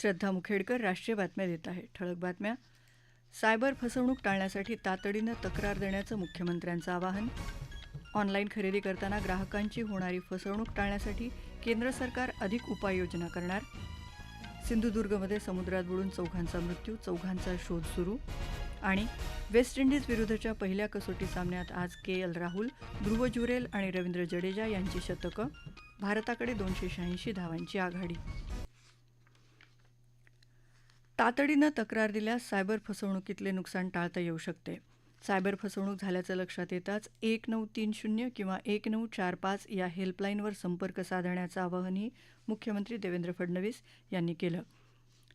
श्रद्धा मुखेडकर राष्ट्रीय बातम्या देत आहे ठळक बातम्या. सायबर फसवणूक टाळण्यासाठी तातडीनं तक्रार देण्याचं मुख्यमंत्र्यांचं आवाहन. ऑनलाईन खरेदी करताना ग्राहकांची होणारी फसवणूक टाळण्यासाठी केंद्र सरकार अधिक उपाययोजना करणार. सिंधुदुर्गमध्ये समुद्रात बुडून चौघांचा मृत्यू चौघांचा शोध सुरू आणि वेस्ट इंडिज विरुद्धच्या पहिल्या कसोटी सामन्यात आज के एल राहुल ध्रुव जुरेल आणि रवींद्र जडेजा यांची शतकं. भारताकडे दोनशे शहाऐंशी धावांची आघाडी. तातडीनं तक्रार दिल्यास सायबर फसवणुकीतले नुकसान टाळता येऊ शकते. सायबर फसवणूक झाल्याचं लक्षात येताच एक नऊ तीन शून्य किंवा एक नऊ चार पाच या हेल्पलाईनवर संपर्क साधण्याचं आवाहनही मुख्यमंत्री देवेंद्र फडणवीस यांनी केलं.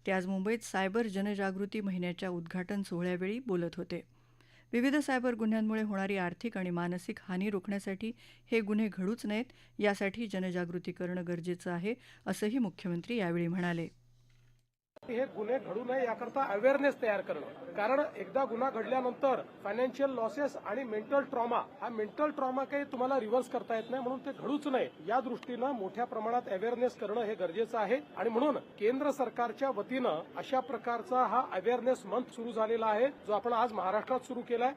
ते आज मुंबईत सायबर जनजागृती महिन्याच्या उद्घाटन सोहळ्यावेळी बोलत होते. विविध सायबर गुन्ह्यांमुळे होणारी आर्थिक आणि मानसिक हानी रोखण्यासाठी हे गुन्हे घडूच नयेत यासाठी जनजागृती करणं गरजेचं आहे असंही मुख्यमंत्री यावेळी म्हणाले. हे गुन्हे घडू नये याकरता अवेअरनेस तयार करणं. कारण एकदा गुन्हा घडल्यानंतर फायनान्शियल लॉसेस आणि मेंटल ट्रॉमा हा मेंटल ट्रॉमा काही तुम्हाला रिव्हर्स करता येत नाही म्हणून ते घडूच नये. या दृष्टीनं मोठ्या प्रमाणात अवेअरनेस करणं हे गरजेचं आहे. आणि म्हणून केंद्र सरकारच्या वतीनं अशा प्रकारचा हा अवेअरनेस मंथ सुरू झालेला आहे जो आपण आज महाराष्ट्रात सुरू केलाय.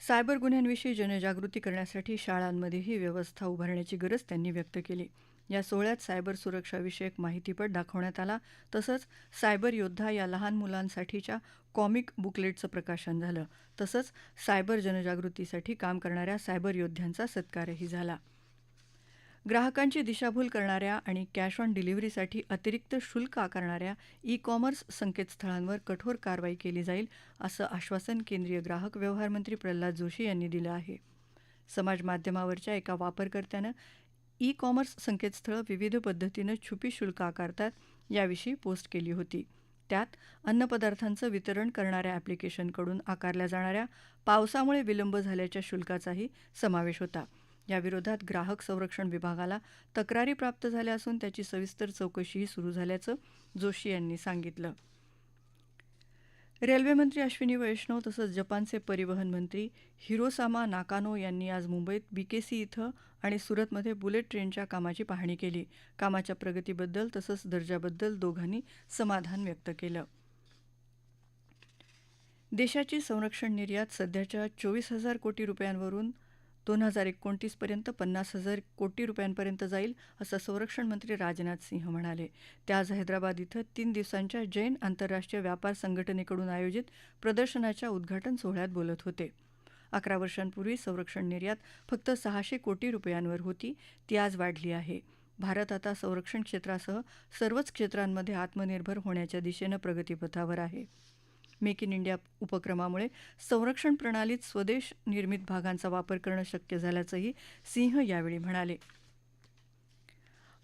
सायबर गुन्ह्यांविषयी जनजागृती करण्यासाठी शाळांमध्येही व्यवस्था उभारण्याची गरज त्यांनी व्यक्त केली. या सोहळ्यात सायबर सुरक्षाविषयक माहितीपट दाखवण्यात आला. तसंच सायबर योद्धा या लहान मुलांसाठीच्या कॉमिक बुकलेटचं प्रकाशन झालं. तसंच सायबर जनजागृतीसाठी काम करणाऱ्या सायबर योद्ध्यांचा सत्कारही झाला. ग्राहकांची दिशाभूल करणाऱ्या आणि कॅश ऑन डिलिव्हरीसाठी अतिरिक्त शुल्क आकारणाऱ्या ई कॉमर्स संकेतस्थळांवर कठोर कारवाई केली जाईल असं आश्वासन केंद्रीय ग्राहक व्यवहार मंत्री प्रल्हाद जोशी यांनी दिलं आहे. समाज माध्यमावरच्या एका वापरकर्त्यानं ई कॉमर्स संकेतस्थळं विविध पद्धतीनं छुपी शुल्क आकारतात याविषयी पोस्ट केली होती. त्यात अन्नपदार्थांचं वितरण करणाऱ्या ॲप्लिकेशनकडून आकारल्या जाणाऱ्या पावसामुळे विलंब झाल्याच्या शुल्काचाही समावेश होता. याविरोधात ग्राहक संरक्षण विभागाला तक्रारी प्राप्त झाल्या असून त्याची सविस्तर चौकशीही सुरू झाल्याचं जोशी यांनी सांगितलं. रेल्वेमंत्री अश्विनी वैष्णव तसंच जपानचे परिवहन मंत्री हिरोसामा नाकानो यांनी आज मुंबईत बीकेसी इथं आणि सुरतमध्ये बुलेट ट्रेनच्या कामाची पाहणी केली. कामाच्या प्रगतीबद्दल तसंच दर्जाबद्दल दोघांनी समाधान व्यक्त केलं. देशाची संरक्षण निर्यात सध्याच्या चोवीस हजार कोटी रुपयांवरून दोन हजार एकोणतीसपर्यंत पन्नास हजार कोटी रुपयांपर्यंत जाईल असं संरक्षण मंत्री राजनाथ सिंह म्हणाले. ते आज हैदराबाद इथं तीन दिवसांच्या जैन आंतरराष्ट्रीय व्यापार संघटनेकडून आयोजित प्रदर्शनाच्या उद्घाटन सोहळ्यात बोलत होते. अकरा वर्षांपूर्वी संरक्षण निर्यात फक्त सहाशे कोटी रुपयांवर होती ती आज वाढली आहे. भारत आता संरक्षण क्षेत्रासह सर्वच क्षेत्रांमध्ये आत्मनिर्भर होण्याच्या दिशेनं प्रगतीपथावर आहे. मेक इन इंडिया उपक्रमामुळे संरक्षण प्रणालीत स्वदेश निर्मित भागांचा वापर करणं शक्य झाल्याचंही सिंह यावेळी म्हणाले.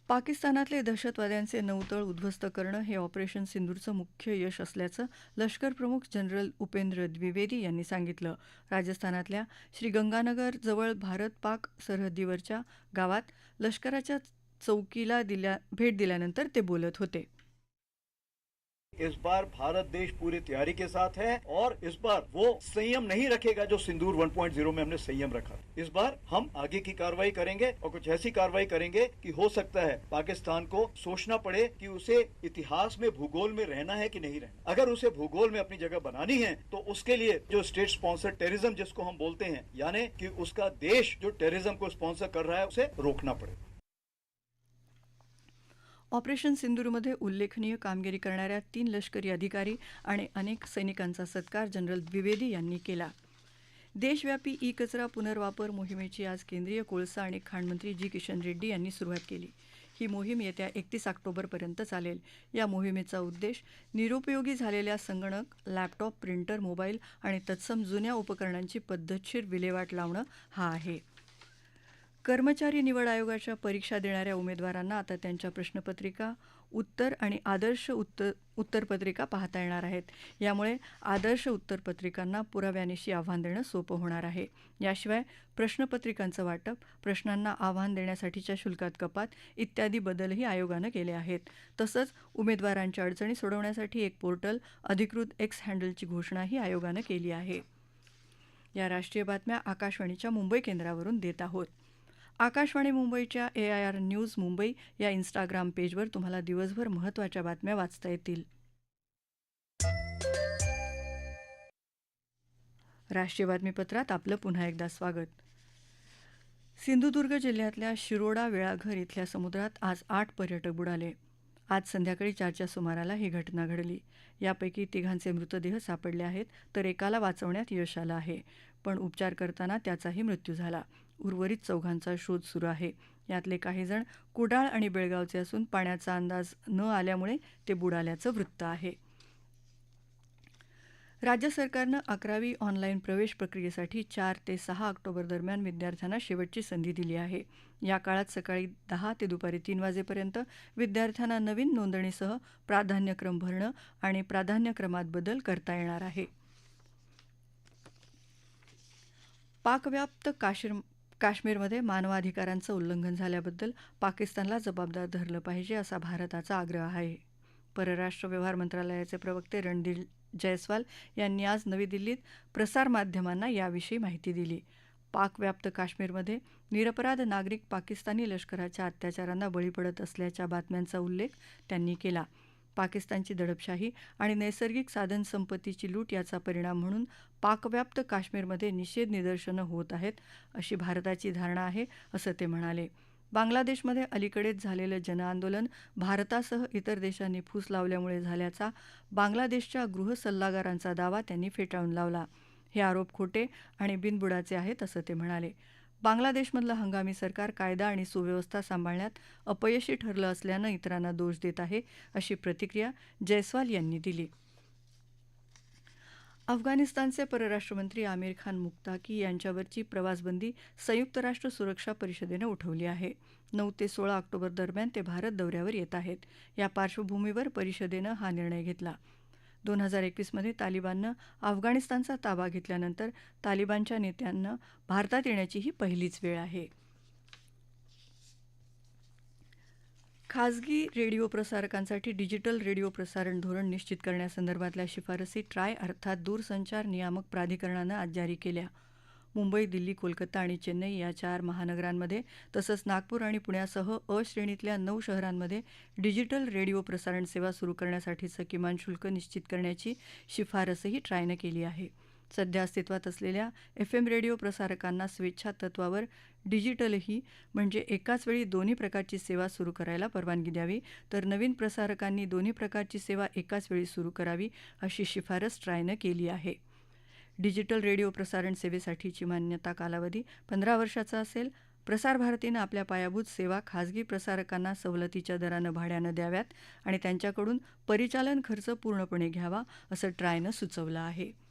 पाकिस्तानातले दहशतवाद्यांचे नौतळ उद्ध्वस्त करणं हे ऑपरेशन सिंदूरचं मुख्य यश असल्याचं लष्कर प्रमुख जनरल उपेंद्र द्विवेदी यांनी सांगितलं. राजस्थानातल्या श्रीगंगानगर जवळ भारत पाक सरहद्दीवरच्या गावात लष्कराच्या चौकीला दिल्या भेट दिल्यानंतर ते बोलत होते. इस बार भारत देश पूरी तैयारी के साथ है और इस बार वो संयम नहीं रखेगा जो सिंदूर 1.0 में हमने संयम रखा। इस बार हम आगे की कार्रवाई करेंगे और कुछ ऐसी कार्रवाई करेंगे कि हो सकता है पाकिस्तान को सोचना पड़े कि उसे इतिहास में भूगोल में रहना है कि नहीं रहना। अगर उसे भूगोल में अपनी जगह बनानी है तो उसके लिए जो स्टेट स्पॉन्सर टेररिज्म जिसको हम बोलते हैं, यानी कि उसका देश जो टेररिज्म को स्पॉन्सर कर रहा है, उसे रोकना पड़े। ऑपरेशन सिंदूरमध्ये उल्लेखनीय कामगिरी करणाऱ्या तीन लष्करी अधिकारी आणि अनेक सैनिकांचा सत्कार जनरल द्विवेदी यांनी केला. देशव्यापी ई कचरा पुनर्वापर मोहिमेची आज केंद्रीय कोळसा आणि खाणमंत्री जी. किशन रेड्डी यांनी सुरुवात केली. ही मोहीम येत्या एकतीस ऑक्टोबरपर्यंत चालेल. या मोहिमेचा उद्देश निरुपयोगी झालेल्या संगणक लॅपटॉप प्रिंटर मोबाईल आणि तत्सम जुन्या उपकरणांची पद्धतशीर विल्हेवाट लावणं हा आहे. कर्मचारी निवड आयोगाच्या परीक्षा देणाऱ्या उमेदवारांना आता त्यांच्या प्रश्नपत्रिका उत्तर आणि आदर्श उत्तर उत्तरपत्रिका पाहता येणार आहेत. यामुळे आदर्श उत्तरपत्रिकांना पुराव्यानिशी आव्हान देणं सोपं होणार आहे. याशिवाय प्रश्नपत्रिकांचं वाटप प्रश्नांना आव्हान देण्यासाठीच्या शुल्कात कपात इत्यादी बदलही आयोगानं केले आहेत. तसंच उमेदवारांच्या अडचणी सोडवण्यासाठी एक पोर्टल अधिकृत एक्स हँडलची घोषणाही आयोगानं केली आहे. या राष्ट्रीय बातम्या आकाशवाणीच्या मुंबई केंद्रावरून देत आहोत. आकाशवाणी मुंबईच्या एआयआर न्यूज मुंबई या इन्स्टाग्राम पेजवर तुम्हाला दिवसभर महत्त्वाच्या बातम्या वाचता येतील. राष्ट्रीय बातमीपत्रात आपलं पुन्हा एकदा स्वागत. सिंधुदुर्ग जिल्ह्यातल्या शिरोडा वेळाघर इथल्या समुद्रात आज आठ पर्यटक बुडाले. आज संध्याकाळी चारच्या सुमाराला ही घटना घडली. यापैकी तिघांचे मृतदेह सापडले आहेत तर एकाला वाचवण्यात यश आलं आहे. पण उपचार करताना त्याचाही मृत्यू झाला. उर्वरित चौघांचा शोध सुरू आहे. यातले काही जण कुडाळ आणि बेळगावचे असून पाण्याचा अंदाज न आल्यामुळे ते बुडाल्याचं वृत्त आहे. राज्य सरकारनं अकरावी ऑनलाईन प्रवेश प्रक्रियेसाठी चार ते सहा ऑक्टोबर दरम्यान विद्यार्थ्यांना शेवटची संधी दिली आहे. या काळात सकाळी दहा ते दुपारी तीन वाजेपर्यंत विद्यार्थ्यांना नवीन नोंदणीसह प्राधान्यक्रम भरणं आणि प्राधान्यक्रमात बदल करता येणार आहे. पाकव्याप्त काश्मीर काश्मीरमध्ये मानवाधिकारांचं उल्लंघन झाल्याबद्दल पाकिस्तानला जबाबदार धरलं पाहिजे असा भारताचा आग्रह आहे. परराष्ट्र व्यवहार मंत्रालयाचे प्रवक्ते रणधीर जयस्वाल यांनी आज नवी दिल्लीत प्रसारमाध्यमांना याविषयी माहिती दिली. पाकव्याप्त काश्मीरमध्ये निरपराध नागरिक पाकिस्तानी लष्कराच्या अत्याचारांना बळी पडत असल्याच्या बातम्यांचा उल्लेख त्यांनी केला. पाकिस्तानची दडपशाही आणि नैसर्गिक साधनसंपत्तीची लूट याचा परिणाम म्हणून पाकव्याप्त काश्मीरमध्ये निषेध निदर्शनं होत आहेत अशी भारताची धारणा आहे असं ते म्हणाले. बांगलादेशमध्ये अलीकडेच झालेलं जनआंदोलन भारतासह इतर देशांनी फूस लावल्यामुळे झाल्याचा बांगलादेशच्या गृह सल्लागारांचा दावा त्यांनी फेटाळून लावला. हे आरोप खोटे आणि बिनबुडाचे आहेत असं ते म्हणाले. बांगलादेशमधलं हंगामी सरकार कायदा आणि सुव्यवस्था सांभाळण्यात अपयशी ठरलं असल्यानं इतरांना दोष देत आहे अशी प्रतिक्रिया जयस्वाल यांनी दिली. अफगाणिस्तानचे परराष्ट्रमंत्री आमिर खान मुक्ताकी यांच्यावरची प्रवासबंदी संयुक्त राष्ट्र सुरक्षा परिषदेनं उठवली आहे. नऊ ते सोळा ऑक्टोबर दरम्यान ते भारत दौऱ्यावर येत आहेत. या पार्श्वभूमीवर परिषदेनं हा निर्णय घेतला. दोन हजार एकवीसमध्ये तालिबाननं अफगाणिस्तानचा ताबा घेतल्यानंतर तालिबानच्या नेत्यांना भारतात येण्याची ही पहिलीच वेळ आहे. खाजगी रेडिओ प्रसारकांसाठी डिजिटल रेडिओ प्रसारण धोरण निश्चित करण्यासंदर्भातल्या शिफारसी ट्राय अर्थात दूरसंचार नियामक प्राधिकरणानं आज जारी केल्या. मुंबई दिल्ली कोलकाता आणि चेन्नई या चार महानगरांमध्ये तसंच नागपूर आणि पुण्यासह अ श्रेणीतल्या नऊ शहरांमध्ये डिजिटल रेडिओ प्रसारण सेवा सुरू करण्यासाठीचं किमान शुल्क निश्चित करण्याची शिफारसही ट्रायनं केली आहे. सध्या अस्तित्वात असलेल्या एफ एम रेडिओ प्रसारकांना स्वेच्छा तत्वावर डिजिटलही म्हणजे एकाच वेळी दोन्ही प्रकारची सेवा सुरू करायला परवानगी द्यावी तर नवीन प्रसारकांनी दोन्ही प्रकारची सेवा एकाच वेळी सुरू करावी अशी शिफारस ट्रायनं केली आहे. डिजिटल रेडिओ प्रसारण सेवेसाठीची मान्यता कालावधी पंधरा वर्षाचा असेल. प्रसारभारतीनं आपल्या पायाभूत सेवा खाजगी प्रसारकांना सवलतीच्या दरानं भाड्यानं द्याव्यात आणि त्यांच्याकडून परिचालन खर्च पूर्णपणे घ्यावा असं ट्रायनं सुचवलं आहे.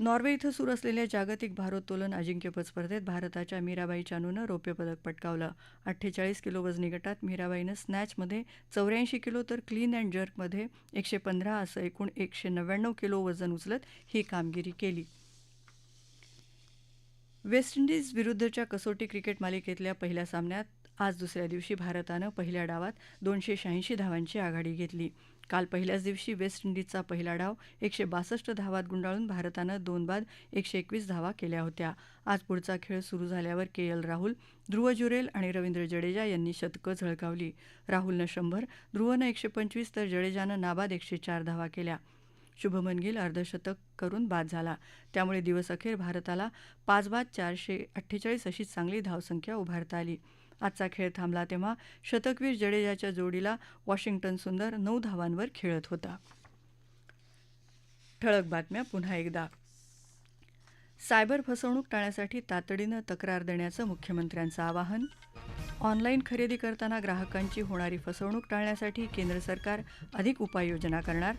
नॉर्वे इथं सुरू असलेल्या जागतिक भारोत्तोलन अजिंक्यपद स्पर्धेत भारताच्या मीराबाई चानूनं रौप्यपदक पटकावलं. अठ्ठेचाळीस किलो वजनी गटात मीराबाईनं स्नॅचमध्ये चौऱ्याऐंशी किलो तर क्लीन अँड जर्कमध्ये एकशे पंधरा असं एकूण एकशे नव्याण्णव किलो वजन उचलत ही कामगिरी केली. वेस्ट इंडिज विरुद्धच्या कसोटी क्रिकेट मालिकेतल्या पहिल्या सामन्यात आज दुसऱ्या दिवशी भारतानं पहिल्या डावात दोनशे शहाऐंशी धावांची आघाडी घेतली. काल पहिल्याच दिवशी वेस्ट इंडिजचा पहिला डाव एकशे बासष्ट धावात गुंडाळून भारतानं दोन बाद एकशे एकवीस धावा केल्या होत्या. आज पुढचा खेळ सुरू झाल्यावर के एल राहुल ध्रुव जुरेल आणि रवींद्र जडेजा यांनी शतकं झळकावली. राहुलनं शंभर ध्रुवनं एकशे पंचवीस तर जडेजानं नाबाद एकशे चार धावा केल्या. शुभमन गिल अर्धशतक करून बाद झाला. त्यामुळे दिवसअखेर भारताला पाच बाद चारशे अठ्ठेचाळीस अशी चांगली धावसंख्या उभारता आली. आजचा खेळ थांबला तेव्हा शतकवीर जडेजाच्या जोडीला वॉशिंग्टन सुंदर नऊ धावांवर खेळत होता. ठळक बातम्या पुन्हा एकदा. सायबर फसवणूक टाळण्यासाठी तातडीनं तक्रार देण्याचं मुख्यमंत्र्यांचं आवाहन. ऑनलाईन खरेदी करताना ग्राहकांची होणारी फसवणूक टाळण्यासाठी केंद्र सरकार अधिक उपाययोजना करणार.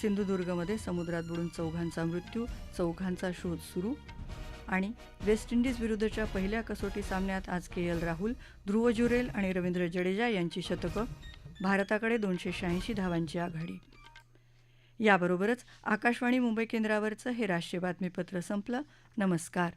सिंधुदुर्गमध्ये समुद्रात बुडून चौघांचा मृत्यू चौघांचा शोध सुरू. आणि वेस्ट इंडिजविरुद्धच्या पहिल्या कसोटी सामन्यात आज के एल राहुल ध्रुव जुरेल आणि रवींद्र जडेजा यांची शतकं भारताकडे दोनशे शहाऐंशी धावांची आघाडी. याबरोबरच आकाशवाणी मुंबई केंद्रावरचं हे राष्ट्रीय बातमीपत्र संपलं. नमस्कार.